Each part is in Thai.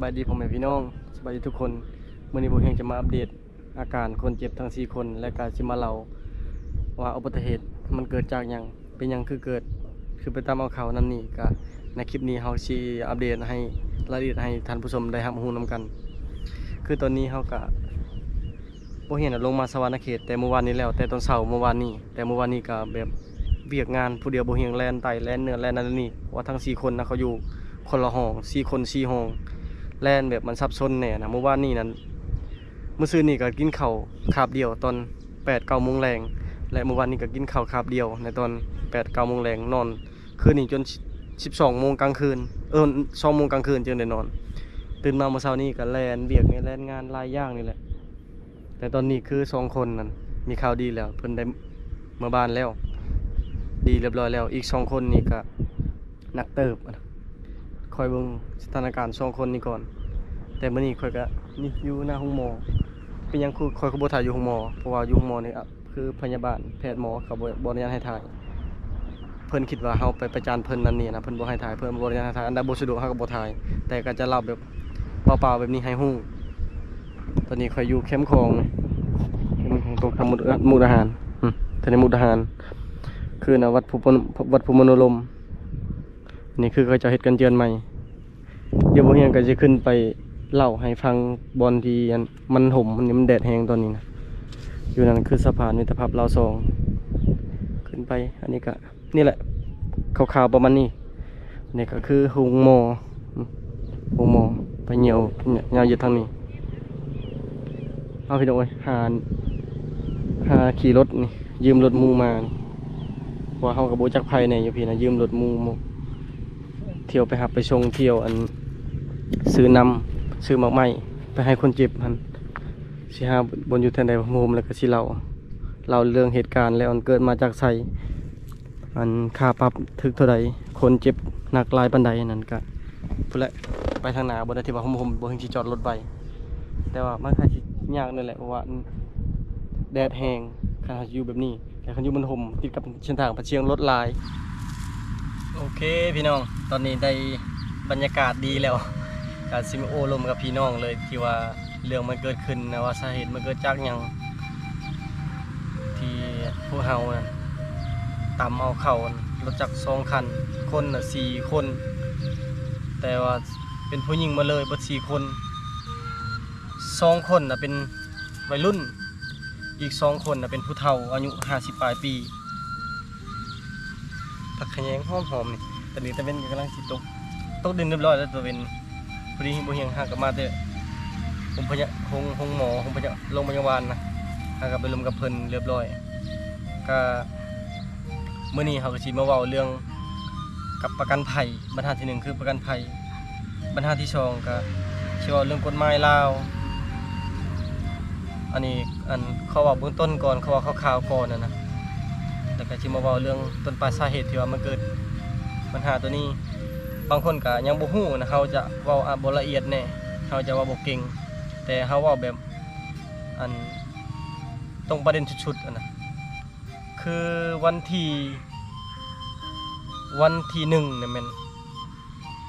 บายดีพ่อแม่พี่น้องสบายดีทุกคนมื้อนี้ผมเฮงจะมาอัปเดตอาการคนเจ็บทั้ง4คน และก็สิมาเล่าว่าอุบัติเหตุมันเกิดจากหยังเป็นหยังคือเกิดคือไปตามเอาข่าวนั่นนี่ก็ในคลิปนี้เฮาสิอัปเดตให้รายละเอียดให้ท่านผู้ชมได้รับรู้นํกัน คือตอนนี้เฮาก็บ่เห็นลงมาสวรรณเขตแต่เมื่อวานนี้แล้ว แต่ตอนเช้าเมื่อวานนี้ แต่เมื่อวานนี้ก็แบบเวียกงานผู้เดียวบ่เฮียงแลนไตแลนเนื้อแลนนั่นนี่ว่าทั้ง4คนนะเขาอยู่คนละห้อง4คน4ห้อง แลนแบบมันซับซ้อนแหน่ยนะเมื่อวานนี้นั้นเมื่อคืนนี้ก็กินข้าวคาบเดียวตอน8ปดเก้าโมงแรงและเมื่อวานนี้ก็กินข้าวคาบเดียว ในตอน8ปดเก้าโมงแรงนอน คืนนี้จนสิบสองโมงกลางคืนเออสองโมงกลางคืนจึงได้นอน ตื่นมาเมื่อเช้านี้ก็แลนเบียกนี่แลนงานลายย่างนี่แหละ แต่ตอนนี้คือสองคนนั้นมีข่าวดีแล้วเพิ่นได้เมื่อบ้านแล้ว ดีเรียบร้อยแล้วอีกสองคนนี่ก็นักเติบนะ คอยเบิ่งสถานการณ์สองคนนี้ก่อน แต่มื้อนี้คอยก็นี่อยู่หน้าห้องหมอ เป็นหยังคือคอยก็บ่ถ่ายอยู่ห้องหมอ เพราะว่าอยู่ห้องหมอนี่อะคือพยาบาลแพทย์หมอเขาบ่บ่อนุญาตให้ถ่าย เพิ่นคิดว่าเฮาไปประจานเพิ่นนั่นนี่นะเพิ่นบ่ให้ถ่ายเพิ่นบ่อนุญาตให้ถ่ายอันใดบ่สะดวกเฮาก็บ่ถ่าย แต่ก็จะเล่าแบบเปล่าๆแบบนี้ให้ฮู้ตอนนี้คอยอยู่เข้มป์ของเข้มป์ของตรงทางมุกมุดาหารทะเลมุกดาหาร คือนะวัดภูพนวัดภูมโนลม นี่คือเขาจะเฮ็ดกันเจือนใหม่ เดี๋ยวบ่เฮียงก็จะขึ้นไปเล่าให้ฟังบอลที่อันมันห่มมันมันแดดแห้งตอนนี้นะอยู่นั่นคือสะพานมิตรภาพลาวสอง ขึ้นไปอันนี้ก็นี่แหละขาวๆประมาณนี้นี่ก็คือหุงมอหุงมอไปเหนียวเนียวอยู่ทางนี้เอาพี่น้อยหาหาขี่รถนี่ยืมรถมูมาว่าเฮากับโบจักไผเนี่ยอยู่พี่นะยืมรถมูมูเที่ยวไปหับไปชงเที่ยวอัน ซื้อนำซื้อมากไม้ไปให้คนเจ็บมันสิหาบนอยู่แทนใดพโมมแล้วก็สิเล่าเล่าเรื่องเหตุการณ์แล้วอันเกิดมาจากไสอันค่าปรับถึกเท่าใดคนเจ็บหนักลายปานใดนั่นก็พุ่นละไปทางหนาบ่ได้ที่ว่าผมผมบ่ถึงสิจอดรถไว้แต่ว่ามันค่าสิยากนั่นแหละเพราะว่าแดดแห้งคันอยู่แบบนี้แต่คันอยู่บนห่มติดกับเส้นทางประเชียงรถลาย โอเคพี่น้อง ตอนนี้ได้บรรยากาศดีแล้ว การซิมโอลมกับพี่น้องเลยที่ว่าเรื่องมันเกิดขึ้นนะว่าสาเหตุมันเกิดจากหยังที่พวกเฮานะตำเอาเข่ารถจักรสองคัน คนน่ะสี่คน แต่ว่าเป็นผู้หญิงมาเลยเบิดสี่คนสองคนน่ะเป็นวัยรุ่น อีกสองคนน่ะเป็นผู้เฒ่าอายุห้าสิบปลายปีผักขยงหอมหอมนี่แตอนนี้ตะเวนกำลังสิตกตกดินเรียบร้อยแล้วตะเวน พอดีบ่เฮียงหากลับมาแต่โรงพยาโรงโรงหมอโรงพยาโรงพยาบาลนะหากลับไปลมกับเพิ่นเรียบร้อย ก็เมื้อนี้เขาก็สิมาเว้าเรื่องกับประกันภัยบรรทัดที่หนึ่งคือประกันภัยบรรทัดที่สองก็สิเว้าเรื่องกฎหมายลาว อันนี้อันเขาว่าเบื้องต้นก่อนเขาว่าคร่าวๆก่อนนะนะแล้วก็สิมาว้าเรื่องต้นปลายสาเหตุที่ว่ามันเกิดปัญหาตัวนี้ บางคนก็ยังบ่ฮู้นะเขาจะเว้าอะบ่ละเอียดแน่เขาจะเว้าบ่เก่ง แต่เขาเว้าแบบอันตรงประเด็นชุดๆอะนะคือวันที่วันที่หนึ่งเนี่ยม่น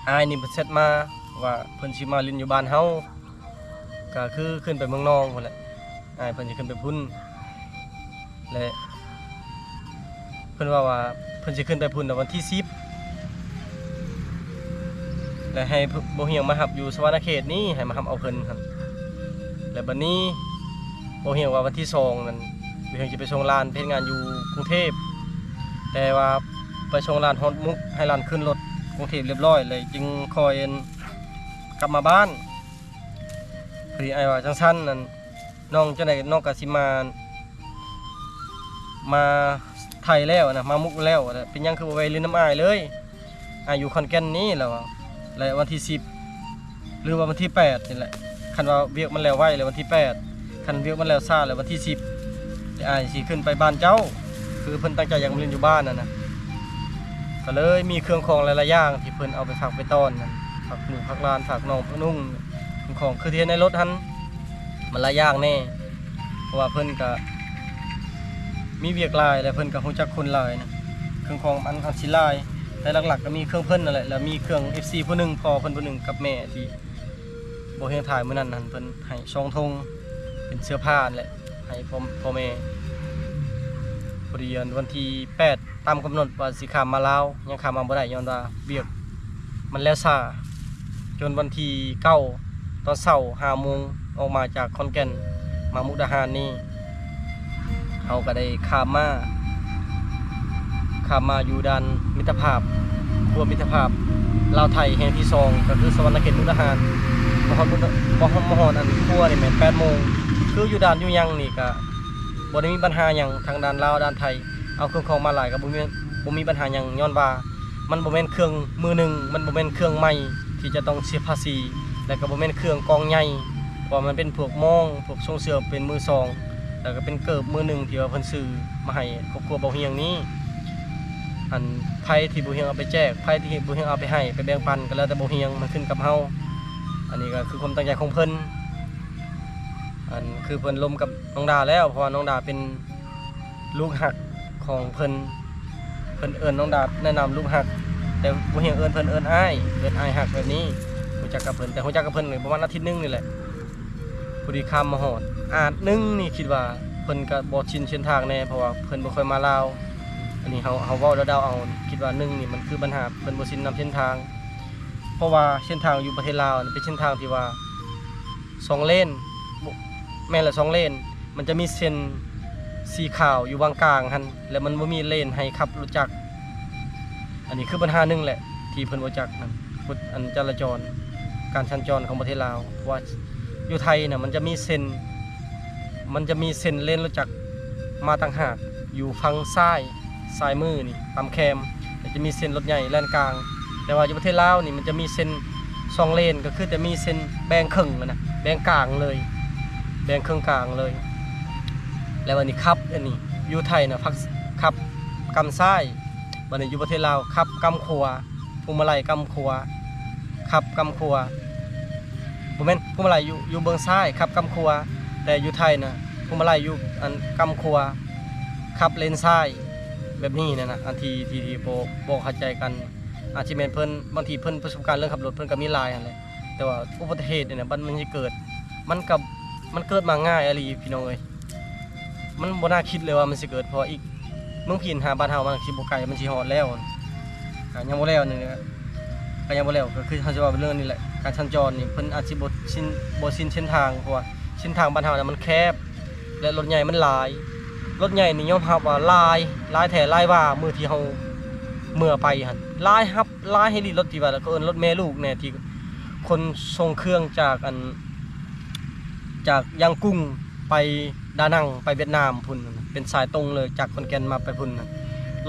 อายนี่เพิ่นเซตมาว่าเพิ่นสิมาเล่นอยู่บ้านเฮาก็คือขึ้นไปเมืองนองพุ่นแหละอายเพิ่นสิขึ้นไปพุ่นและเพิ่นว่าว่าเพิ่นสิขึ้นไปพุ่นในวันที่10 และให้บเฮียงมาหับอยู่สวรรณเขตนี้ให้มาหับเอาเพิ่นครับและบัดนี้บเฮียงว่าวันที่2นั้นบเฮียงสิไปส่งลานเฮ็ดงานอยู่กรุงเทพแต่ว่าไปส่งลานฮอดมุกให้ลานขึ้นรถกรุงเทพเรียบร้อยเลยจึงคอยอันกลับมาบ้านพอดีไอ้ว่าจังซั่นนั่นน้องจังได๋น้องก็สิมา มาไทยแล้วนะมามุกแล้วเป็นยังคือบ่ไปเล่นน้ำอายเลยอายอยู่ขอนแก่นนี้แล้ว และวันที่10หรือว่าวันที่8นี่แหละคันว่าเวียกมันแล้วไว้เลยวันที่8คันเวียกมันแล้วซาเลยวันที่10แต่อายสิขึ้นไปบ้านเจ้า คือเพิ่นตั้งใจอยากมาเล่นอยู่บ้านน่ะนะก็เลยมีเครื่องของหลายๆอย่างที่เพิ่นเอาไปฝากไปต้อนนะฝากหนูฝากลานฝากน้องฝากนุ่งเครื่องของคือที่เห็นในรถหันมันหลายอย่างแน่เพราะว่าเพิ่นก็มีเวียกลายและเพิ่นก็ฮู้จักคนหลายนะเครื่องของมันอันสิหลาย แต่หลักๆก็มีเครื่องเพิ่นนั่นแหละแล้วมีเครื่อง FC ผู้หนึ่งพอเพิ่นผู้หนึ่งกับแม่ที่โบเฮงถ่ายมื้อนั้นนั่นเพิ่นให้ช่องทงเป็นเสื้อผ้านั่นแหละให้พ่อพ่อแม่พอดีอันวันที่8ตามกำหนดว่าสิข้ามมาลาวยังข้ามมาบ่ได้ย้อนว่าเวียกมันแล้วซ่าจนวันที่9ตอนเช้า5โมงออกมาจากขอนแก่นมามุกดาหารนี่เฮาก็ได้ข้ามมาข้ามมาอยู่ด้าน มิตรภาพรวมมิตรภาพลาวไทยแห่งที่สองก็คือสวรรณเขตมุกดาหารมหอนมุกดามหอนมหอนอันครัวนี่แม่น8โมงคืออยู่ด้านอยู่ยังนี่ก็บ่ได้มีปัญหาหยังทางด้านลาวด้านไทย เอาเครื่องของมาหลายก็บ่มีบ่มีปัญหาหยังย้อนว่า มันบ่แม่นเครื่องมือหนึ่งมันบ่แม่นเครื่องใหม่ที่จะต้องเสียภาษี แล้วก็บ่แม่นเครื่องกองใหญ่เพราะมันเป็นพวกมองพวกทรงเสือเป็นมือสองแล้วก็เป็นเกิบมือหนึ่งที่ว่าเพิ่นซื้อมาให้ครอบครัวบ่เฮียงนี้ อันไผที่บ่เฮียงเอาไปแจกไผที่บ่เฮียงเอาไปให้ไปแบ่งปันก็แล้วแต่บ่เฮียงมันขึ้นกับเฮาอันนี้ก็คือความตั้งใจของเพิ่นอันคือเพิ่นลมกับน้องดาแล้วเพราะน้องดาเป็นลูกหักของเพิ่นเพิ่นเอิ้นน้องดาแนะนำลูกหัก แต่บ่เฮียงเอิ้นเพิ่นเอิ้นอ้ายเอิ้นอ้ายหักแบบนี้รู้จักกับเพิ่นแต่รู้จักกับเพิ่นประมาณอาทิตย์หนึงนี่แหละพอดีข้ามมาฮอดอาจนึงนี่คิดว่าเพิ่นก็บ่ชินเส้นทางแน่เพราะว่าเพิ่นบ่ค่อยมาลาว อันนี้เฮาเฮาเว้าเดาเอาคิดว่าหนึ่งนี่มันคือปัญหาเพิ่นบ่ชินนำเส้นทาง เพราะว่าเส้นทางอยู่ประเทศลาวเป็นเส้นทางที่ว่าสองเลนบ่แม่นละสองเลน มันจะมีเส้นสีขาวอยู่วางกลางหันแล้วมันบ่มีเลนให้ขับรถจักรอันนี้คือปัญหาหนึ่งแหละ ที่เพิ่นบ่จักนั่นกฎอันจราจร การสัญจรของประเทศลาวเพราะว่าอยู่ไทยน่ะมันจะมีเส้นมันจะมีเส้นเลนรถจักรมาต่างหากอยู่ฝั่งซ้าย ซ้ายมือนี่ตามแคมจะมีเส้นรถใหญ่แลนกลาง แต่ว่าอยู่ประเทศลาวนี่มันจะมีเส้นสองเลนก็คือจะมีเส้นแบ่งครึ่งนะแบ่งกลางเลย แบ่งครึ่งกลางเลย แล้ววันนี้ขับอันนี้อยู่ไทยนะพักขับกำซ้ายวันนี้อยู่ประเทศลาวขับกำขวาพวงมาลัยกำขวาขับกำขวาบ่แม่นพวงมาลัยอยู่อยู่เบื้องซ้ายขับกำขวาแต่อยู่ไทยนะพวงมาลัยอยู่อันกำขวาขับเลนซ้าย แบบนี้เนยนะอันทีทีทีโบโบเข้าใจกันอาจจะเป็นเพิ่นบางทีเพิ่นประสบการณ์เรื่องขับรถเพิ่นก็มีลายอะไรแต่ว่าอุบัติเหตุเนี่ยมันมันจะเกิด มันกับมันเกิดมาง่ายอะไรพี่น้องเอ้ยมันบ่น่าคิดเลยว่ามันสิเกิดเพราะอีกเมืองพีนหาบ้านเฮามันสิบ่ไกลมันสิฮอดแล้วก็ยังบ่แล้วนี่นะก็ยังบ่แล้วก็คือเฮาสิว่าเป็นเรื่องนี้แหละการสัญจรนี่เพิ่นอาจสิบ่ชินบ่ชินเส้นทางเพราะว่าเส้นทางบ้านเฮาน่ะมันแคบ และรถใหญ่มันหลาย รถใหญ่นี่ยอมรับว่าลายลายแท้หลายว่ามือที่เฮาเมื่อไปหันลายฮับลายให้ดีรถที่ว่าแล้วก็เอิ้นรถแม่ลูกแน่ที่คนส่งเครื่องจากอัน จากยังกุ้งไปดานังไปเวียดนามพุ่นเป็นสายตรงเลยจากขอนแกนมาไปพุ่น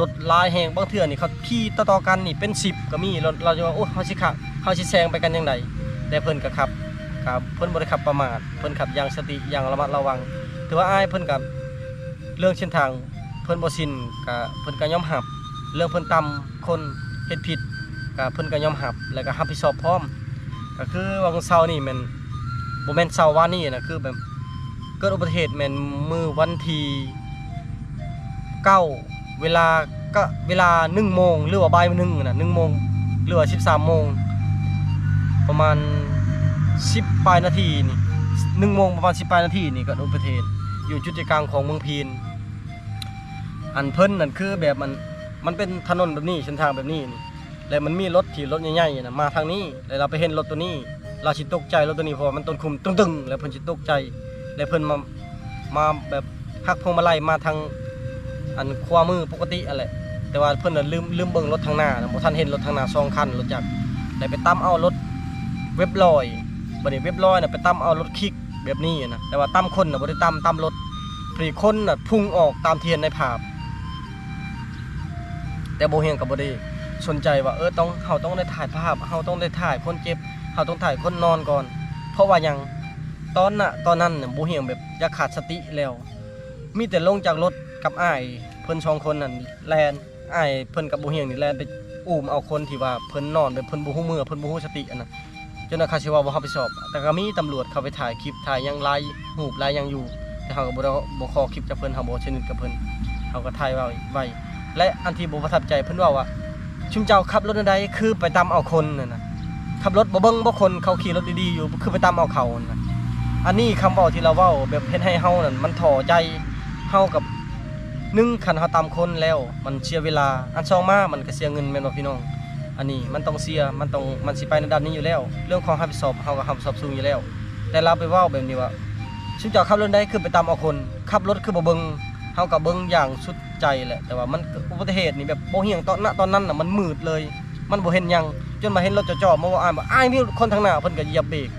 รถลายแฮงบางเทื่อนี่เขาขี่ต่อๆกันนี่เป็น10ก็มีรถเราจะว่าโอ้เฮาสิขับเฮาสิแซงไปกันจังไดแต่เพิ่นก็ขับครับเพิ่นบ่ได้ขับประมาทเพิ่นขับอย่างสติอย่างระมัดระวัง ถือว่าอ้ายเพิ่นกับ เรื่องเส้นทางเพิ่นบ่ชินก็เพิ่นก็ยอมรับเรื่องเพิ่นต่ำคนเฮ็ดผิดก็เพิ่นก็ยอมรับแล้วก็รับผิดชอบพร้อมก็คือวันเสาร์นี่แม่นบ่แม่นเสาร์วานนี้นะคือแบบเกิดอุบัติเหตุแม่นมื้อวันที่9เวลาก็เวลา1โมงหรือว่าบ่ายโมงน่ะ1โมงหรือว่า13โมงประมาณ 10ปลายนาทีนี่1โมงประมาณ10ปลายนาทีนี่ก็อุบัติเหตุอยู่จุดกลางของเมืองพีน อันเพิ่นนั่นคือแบบมันมันเป็นถนนแบบนี้เส้นทางแบบนี้นี่แล้วมันมีรถที่รถใหญ่ๆนะมาทางนี้แล้วเราไปเห็นรถตัวนี้ เราสิตกใจรถตัวนี้เพราะมันต้นคุมตึงๆ แล้วเพิ่นสิตกใจ แล้วเพิ่นมามาแบบหักพวงมาลัยมาทางอันขวามือปกติอะไรแต่ว่าเพิ่นน่ะลืมลืมเบิ่งรถทางหน้านะบ่ทันเห็นรถทางหน้าสองคันรถจักรแล้ไปตามเอารถเว็บลอยบัดนี้เว็บลอยน่ะไปตามเอารถคลิกแบบนี้นะแต่ว่าตามคนน่ะบ่ได้ตามตามรถพรีคนน่ะพุ่งออกตามเทียนในภาพ แต่โบเฮียงกับโบได้สนใจว่าเออต้องเฮาต้องได้ถ่ายภาพเฮาต้องได้ถ่ายคนเจ็บเฮาต้องถ่ายคนนอนก่อน เพราะว่ายังตอนน่ะตอนนั้นโบเฮียงแบบอยากขาดสติแล้ว มีแต่ลงจากรถกับไอ้เพิ่นสองคนนั่นแลนไอ้เพิ่นกับโบเฮียงนี่แลนไปอุ้มเอาคนที่ว่าเพิ่นนอนแบบเพิ่นบ่ฮู้มือเพิ่นบ่ฮู้สติอันน่ะจนว่าเขาสิว่าบ่รับผิดชอบ แต่ก็มีตำรวจเข้าไปถ่ายคลิปถ่ายยังไลฟ์รูปไลฟ์หยังอยู่ แต่เขาก็บ่ได้บ่ขอคลิปจากเพิ่นเขาบ่สนิทกับเพิ่นเขาก็ถ่ายไว้ไว้ และอันที่บ่ประทับใจเพิ่นว่าว่าชุมเจ้าขับรถอันใดคือไปตามเอาคนนั่นน่ะขับรถบ่เบิ่งบ่คนเขาขี่รถดีๆอยู่คือไปตามเอาเขานะอันนี้คำเว้าที่เราเว้าแบบเฮ็ดให้เฮานั่นมันท้อใจเฮากับหนึ่งคันเฮาตามคนแล้ว มันเสียเวลาอันสองมามันก็เสียเงินแม่นบ่พี่น้อง อันนี้มันต้องเสียมันต้องมันสิไปในด้านนี้อยู่แล้ว เรื่องของรับผิดชอบเฮาก็รับผิดชอบสูงอยู่แล้ว แต่เราไปเว้าแบบนี้ว่าชุดเจ้าขับรถได้คือไปตามเอาคนขับรถคือบ่เบิ่ง เฮาก็เบิ่งอย่างสุดใจแหละแต่ว่ามันอุบัติเหตุนี่แบบบ่เฮียงตอนณตอนนั้นน่ะมันมืดเลย มันบ่เห็นยังจนมาเห็นรถจ่อๆมาว่าอ้ายว่าอ้ายมีคนทางหน้าเพิ่นก็เหยียบเบรก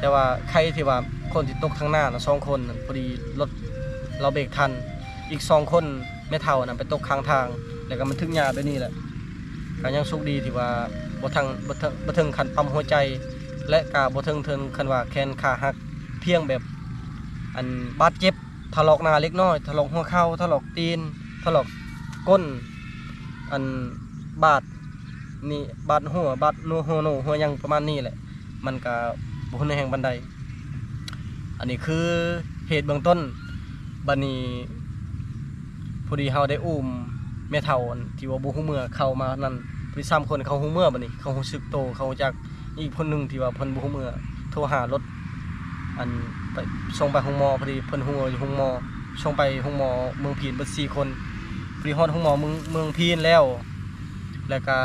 แต่ว่าใครที่ว่าคนที่ตกทางหน้าน่ะสองคนน่ะพอดีรถเราเบรกทัน อีกสองคนแม่เฒ่าน่ะไปตกข้างทาง แล้วก็มันถึงหญ้าไปนี่แหละก็ยังโชคดีที่ว่าบ่ทางบ่ถึงบ่ถึงขั้นปั๊มหัวใจ และก็บ่ถึงถึงคันว่าแขนขาหักเพียงแบบอันบาดเจ็บ ถลอกหน้าเล็กน้อยถลอกหัวเข่าถลอกตีนถลอกก้น อันบาดนี่บาดหัวบาดนัวหัวโนหัวยังประมาณนี้แหละ มันก็บ่ฮู้ในแห่งบันได อันนี้คือเหตุเบื้องต้นบัดนี้พอดีเฮาได้อุ้มแม่เฒ่าที่ว่าบ่ฮู้เมื่อเข้ามานั่นพอดี3คนเขาฮู้เมื่อบัดนี้ เขารู้สึกโตเขาจักอีกคนหนึงที่ว่าเพิ่นบ่ฮู้เมื่อโทรหารถอัน ไปส่งไปห้องหมอพอดีเพิ่นฮู้ว่าอยู่ห้องหมอส่งไปห้องหมอเมืองพีนเบิด4คนพอดีฮอดห้องหมอเมืองเมืองพีนแล้ว แล้วก็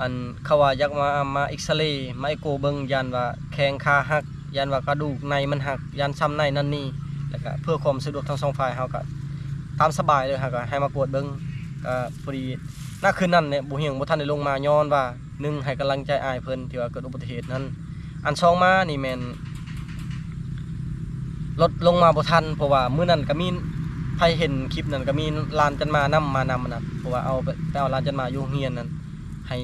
อันเขาว่ายากมามาเอ็กซเรย์มาเอ็กโกเบิงยันว่าแข้งขาหัก ยันว่ากระดูกในมันหัก ยันซ้ำในนั่นนี่แล้วก็เพื่อความสะดวกทั้งสองฝ่ายเฮาก็ตามสบายเลยฮะก็ให้มากวดเบิงก็พอดีณคืนนั้นเนี่ยบ่เฮียงบ่ทันได้ลงมาย้อนว่าหนึ่งให้กำลังใจอายเพิ่นที่ว่าเกิดอุบัติเหตุนั้น อันสองมานี่แมนรถลงมาบ่ทันเพราะว่ามื้อนั้นก็มีใครเห็นคลิปนั้นก็มีลานจันมานํมานำนะเพราะว่าเอาไปเอาลานจันมาอยู่โรงเรียนนั้นให้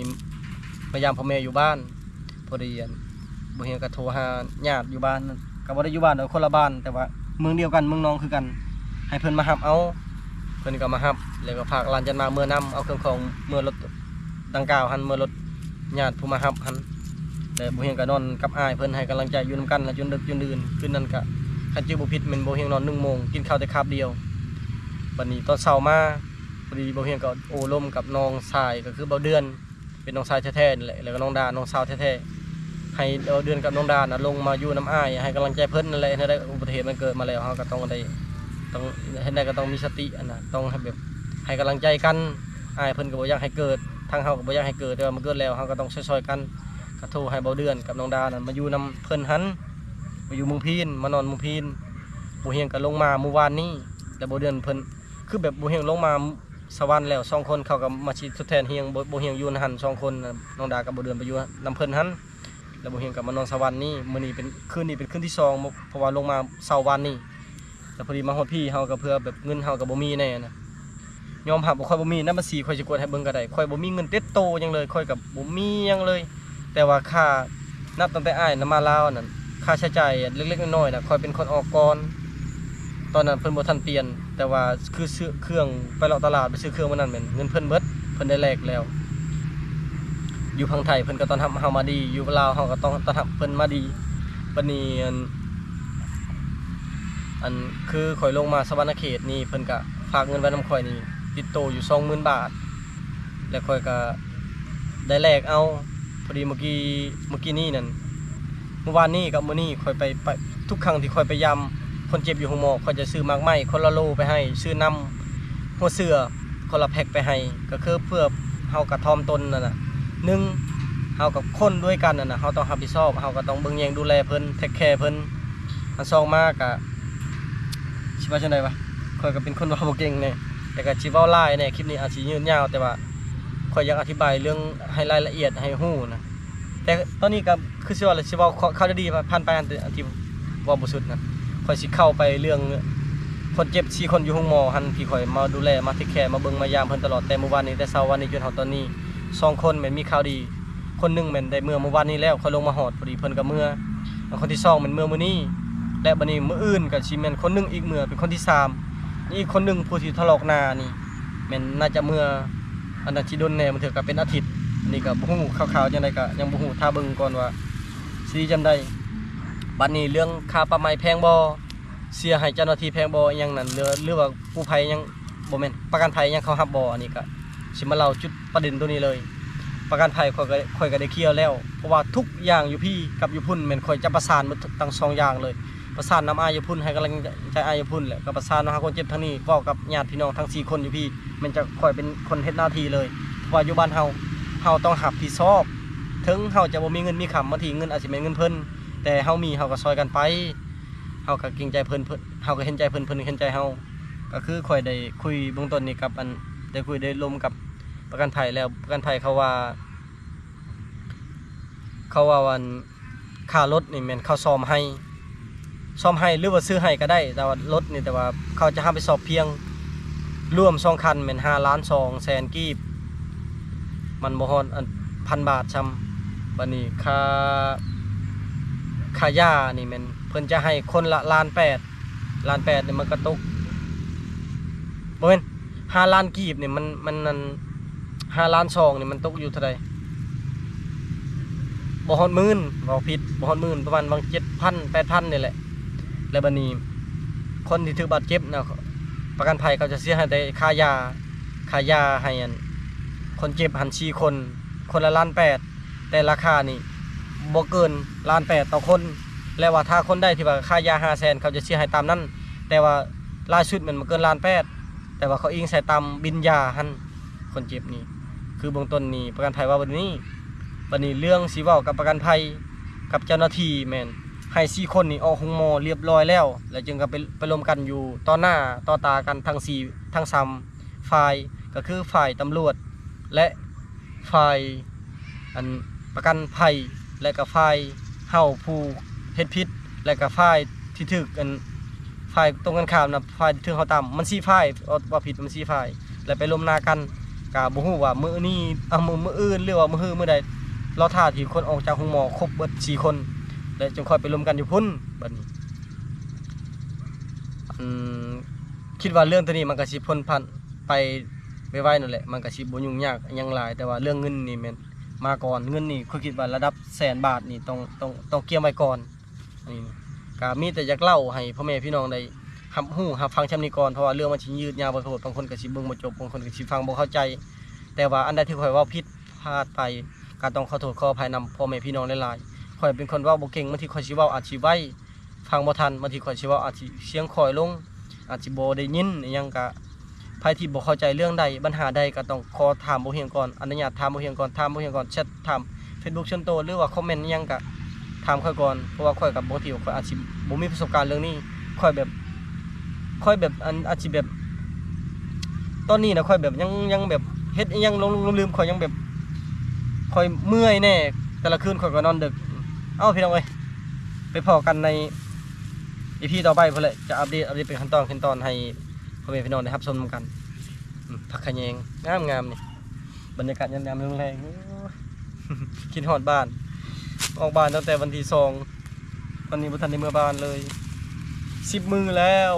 พยายามพ่อแม่อยู่บ้านพอดีอันบ่เฮียก็โทรหาญาติอยู่บ้านก็บ่ได้อยู่บ้านเด้อคนละบ้าน แต่ว่าเมืองเดียวกันเมืองน้องคือกัน ให้เพิ่นมารับเอาเพิ่นก็มารับแล้วก็พากลานจันมาเมื่อนํเอาเครื่องของเมื่อรถดังกล่าวหันเมื่อรถญาติผู้มารับหัน แต่บ่เฮียงก็นอนกับอ้ายเพิ่นให้กำลังใจอยู่นํกันนะจนดึกจนดื่นคืนนั้นก็คันจื้อบ่ผิดแม่นบ่เฮียงนอน1โมงกินข้าวแต่คาบเดียวบัดนี้ตอนเช้ามาพอดีบ่เฮียงก็โอ้ลมกับน้องชายก็คือเบาเดือน เป็นน้องชายแท้ๆนี่แหละแล้วก็น้องดาน้องสาวแท้ๆให้เบาเดือนกับน้องดาน่ะลงมาอยู่น้ำอ้ายให้กำลังใจเพิ่นนั่นแหละให้ได้อุบัติเหตุมันเกิดมาแล้วเฮาก็ต้องได้ต้องให้ได้ก็ต้องมีสติอันน่ะต้องให้แบบให้กำลังใจกันอ้ายเพิ่นก็บ่อยากให้เกิดทางเฮาก็บ่อยากให้เกิดแต่ว่ามันเกิดแล้วเฮาก็ต้องช่วยๆกัน ก็โทรให้เบาเดือนกับน้องดานั่นมาอยู่นำเพิ่นหันมาอยู่มุงพีนมานอนมุงพีนบ่เฮียงก็ลงมาเมื่อวานนี้แต่บ่เดือนเพิ่นคือแบบบ่เฮียงลงมาสวรรค์แล้วสองคนเขาก็มาชิดทดแทนเฮียงบ่บ่เฮียงอยู่หันสองคนน้องดากับบ่เดือนไปอยู่นำเพิ่นหันแล้วบ่เฮียงก็มานอนสวรรค์นี่มื้อนี้เป็นคืนนี้เป็นคืนที่สองเพราะว่าลงมาเสาร์วันนี้แต่พอดีมาฮอดพี่เฮาก็เพื่อแบบเงินเฮาก็บ่มีแน่นะยอมรับบ่ค่อยบ่มีนำมาสีค่อยสิกดให้เบิ่งก็ได้ค่อยบ่มีเงินเต็ดโตหยังเลยค่อยก็บ่มีหยังเลย แต่ว่าค่านับตั้งแต่อ้ายนมาลาวนั่นค่าใช้จ่ายเล็กๆน้อยๆนะคอยเป็นคนออกก่อนตอนนั้นเพิ่นบ่ทันเปลี่ยน แต่ว่าคือซื้อเครื่องไปเลาะตลาดไปซื้อเครื่องมื้อนั้นแม่นเงินเพิ่นเบิดเพิ่นได้แลกแล้ว อยู่พังไทยเพิ่นก็ต้อนรับเฮามาดี อยู่ลาวเฮาก็ต้องต้อนรับเพิ่นมาดีบัดนี้อันอันคือข่อยลงมาสวรรณเขตนี่เพิ่นก็ฝากเงินไว้นำข่อยนี่ติดโตอยู่20,000บาท แล้วข่อยก็ได้แลกเอา พอดีเมื่อกี้เมื่อกี้นี่นั่นเมื่อวานนี้กับเมื้อนี้คอยไปไปทุกครั้งที่คอยไปยำคนเจ็บอยู่ห้องหมอคอยจะซื้อมากไม้คนละโลไปให้ ซื้อน้ำหัวเสือคนละแพ็คไปให้ ก็คือเพื่อเฮากระทอมตนนั่นน่ะหนึ่งเฮากับคนด้วยกันนั่นน่ะเฮาต้องรับผิดชอบเฮาก็ต้องเบิ่งแยงดูแลเพิ่นเทคแคร์เพิ่นอันสองมากะสิว่าจังได๋วะคอยก็เป็นคนเว้าบ่เก่งแน่แต่ก็สิเว้าหลายแน่คลิปนี้อาจสิยืนยาวแต่ว่า ข่อยอยากอธิบายเรื่องให้รายละเอียดให้ฮู้นะแต่ตอนนี้ก็คือสิว่าสิเว้าเข้าได้ดีผ่านไปอันที่เว้าบ่สุดนะข่อยสิเข้าไปเรื่องคนเจ็บ4คนอยู่ห้องหมอหันที่ข่อยมาดูแลมาเทคแคร์มาเบิ่งมายามเพิ่นตลอดแต่เมื่อวานนี้แต่เช้าวันนี้จนถึงตอนนี้สองคนแม่นมีข่าวดี คนหนึงแม่นได้เมื่อเมื่อวานนี้แล้วข่อยลงมาฮอดพอดีเพิ่นก็เมื่อคนที่สองแม่นเมื่อมื้อนี้และบัดนี้มื้ออื่นก็สิแม่นคนหนึงอีกเมื่อเป็นคนที่สามนี่อีกคนหนึงผู้ที่ทะลอกหน้านี่แม่นน่าจะเมื่อ อันนั้นที่โดนแน่มันถือกับเป็นอาทิตย์อันนี่ก็บ่ฮู้ข่าวๆจังไดก็ยังบ่ฮู้ถ้าเบิ่งก่อนว่าสิจำได้บัดนี้เรื่องค่าปลาไม้แพงบ่เสียให้เจ้าหน้าที่แพงบ่อยังนั่นหรือหรือว่ากู้ภัยยังบ่แม่นประกันภัยยังเขารับบ่อันนี้ก็สิมาเล่าจุดประเด็นตัวนี้เลย ประกันภัยข่อยก็ข่อยก็ได้เคลียร์แล้วเพราะว่าทุกอย่างอยู่พี่กับอยู่พุ่นแม่นข่อยจะประสานหมดทั้งสองอย่างเลย ประสานนำอายอยาพุ่นให้กำลังใจอายอยาพุ่นแหละก็ประสานมาหาคนเจ็บทั้งนี้เว้ากับญาติพี่น้องทั้งสี่คนอยู่พี่ มันจะข่อยเป็นคนเฮ็ดหน้าที่เลยเพราะว่าอยู่บ้านเฮาเฮาต้องรับผิดชอบถึงเฮาจะบ่มีเงินมีคำบางทีเงินอาจสิเป็นเงินเพิ่นแต่เฮามีเฮาก็ซอยกันไปเฮาก็เกรงใจเพิ่นเพิ่นเฮาก็เห็นใจเพิ่นเพิ่นเห็นใจเฮาก็คือข่อยได้คุยเบื้องต้นนี้กับอันได้คุยได้ลมกับประกันภัยแล้วประกันภัยเขาว่า เขาว่าวันค่ารถนี่แม่นเขาซ่อมให้ ซ่อมให้หรือว่าซื้อให้ก็ได้ แต่ว่ารถนี่แต่ว่าเขาจะห้ามไปสอบเพียงรวมสองคันแม่น5ล้าน2แสนกีบ มันบ่ฮอดอันพันบาทซ้ำบัดนี้ค่าค่าย่านี่ม่นเพิ่นจะให้คนละล้านแปดล้านแปดนี่มันก็ตกบ่แม่นห้าล้านกีบนี่มันมันนั่นห้าล้านสองนี่มันตกอยู่เท่าใดบ่ฮอดหมื่นบ่ผิดบ่ฮอดหมื่นประมาณบาง7,000 8,000นี่แหละ แล้วบัดนี้ คนที่ถูกบาดเจ็บนะประกันภัยเขาจะเสียให้ได้ค่ายาค่ายาให้อันคนเจ็บหันชีคน คนละล้านแปดแต่ราคานี่บ่เกินล้านแปดต่อคน และว่าถ้าคนได้ที่ว่าค่ายาห้าแสนเขาจะเสียให้ตามนั้น แต่ว่าล่าสุดมันมาเกินล้านแปดแต่ว่าเขาอิงใส่ตามบินยาหันคนเจ็บนี่คือบองต้นนี่ประกันภัยว่าวันนี้วันนี้เรื่องสีว้ากับประกันภัยกับเจ้าหน้าที่แมน ให้สี่คนนี่ออกหงมอเรียบร้อยแล้ว แล้วจึงก็ไปไปรวมกันอยู่ต่อหน้าต่อตากันทั้งสี่ทั้งสามฝ่ายก็คือฝ่ายตำรวจ และฝ่ายอันประกันภัยและก็ฝ่ายเฮาผู้เฮ็ดผิดและก็ฝ่ายที่ถูกอันฝ่ายตรงกันข้ามนะฝ่ายที่ถูกเฮาตามมันสี่ฝ่ายเอาว่าผิดมันสี่ฝ่าย แล้วไปรวมหน้ากันก็บ่ฮู้ว่ามื้อนี้เอามือมื้ออื่นหรือว่ามื้อฮื้อมื้อใดเราท่าที่คนออกจากห้องมอครบเบิดสี่คน แล้วจึงคอยไปรวมกันอยู่พุ่นบัดนี้คิดว่าเรื่องตัวนี้มันก็สิพ้นพันไปไปไวๆนั่นแหละมันก็สิบ่ยุ่งยากยังหลาย แต่ว่าเรื่องเงินนี่แม่นมาก่อนเงินนี่คือคิดว่าระดับแสนบาทนี่ต้องต้องต้องเกี่ยมไว้ก่อนนี่ก็มีแต่อยากเล่าให้พ่อแม่พี่น้องได้รับรู้รับฟังชำนี้ก่อนเพราะว่าเรื่องมันสิยืดยาวไปโพดบางคนก็สิเบิ่งบ่จบบางคนก็สิฟังบ่เข้าใจ แต่ว่าอันใดที่ข่อยเว้าผิดพลาดไปก็ต้องขอโทษขออภัยนำพ่อแม่พี่น้องหลายๆ ข่อยเป็นคนเว้าบ่เก่งบางทีข่อยสิเว้าอาจสิไว้ฟังบ่ทันบางทีข่อยสิเว้าอาจสิเสียงข่อยลง อาจสิบ่ได้ยินอิหยังก็ใครที่บ่เข้าใจเรื่องใดปัญหาใดก็ต้องขอถามบ่เฮียงก่อนอนุญาตถามบ่เฮียงก่อนถามบ่เฮียงก่อนแชทถาม Facebook ส่วนตัวหรือว่าคอมเมนต์อิหยังก็ถามค่อยก่อนเพราะว่าค่อยกับบ่ที่ค่อยอาจสิบ่มีประสบการณ์เรื่องนี้ค่อยแบบค่อยแบบอันอาจสิแบบ ตอนนี้นะค่อยแบบยังยังแบบเฮ็ดอิหยังลงลืมๆค่อยยังแบบค่อยเมื่อยแน่แต่ละคืนค่อยก็นอนดึก เอ้าพี่น้องเอ้ยไปพอกันใน EP ต่อไปพุ่นแหละจะอัปเดตอัปเดตเป็นขั้นตอนขั้นตอนให้พ่อแม่พี่น้องได้รับชมกันผักขยงงามงามๆนี่บรรยากาศยามๆแรงๆคิดฮอดบ้าน ออกบ้านตั้งแต่วันที่สองวันนี้บ่ทันได้เมื่อบ้านเลยสิบมือแล้ว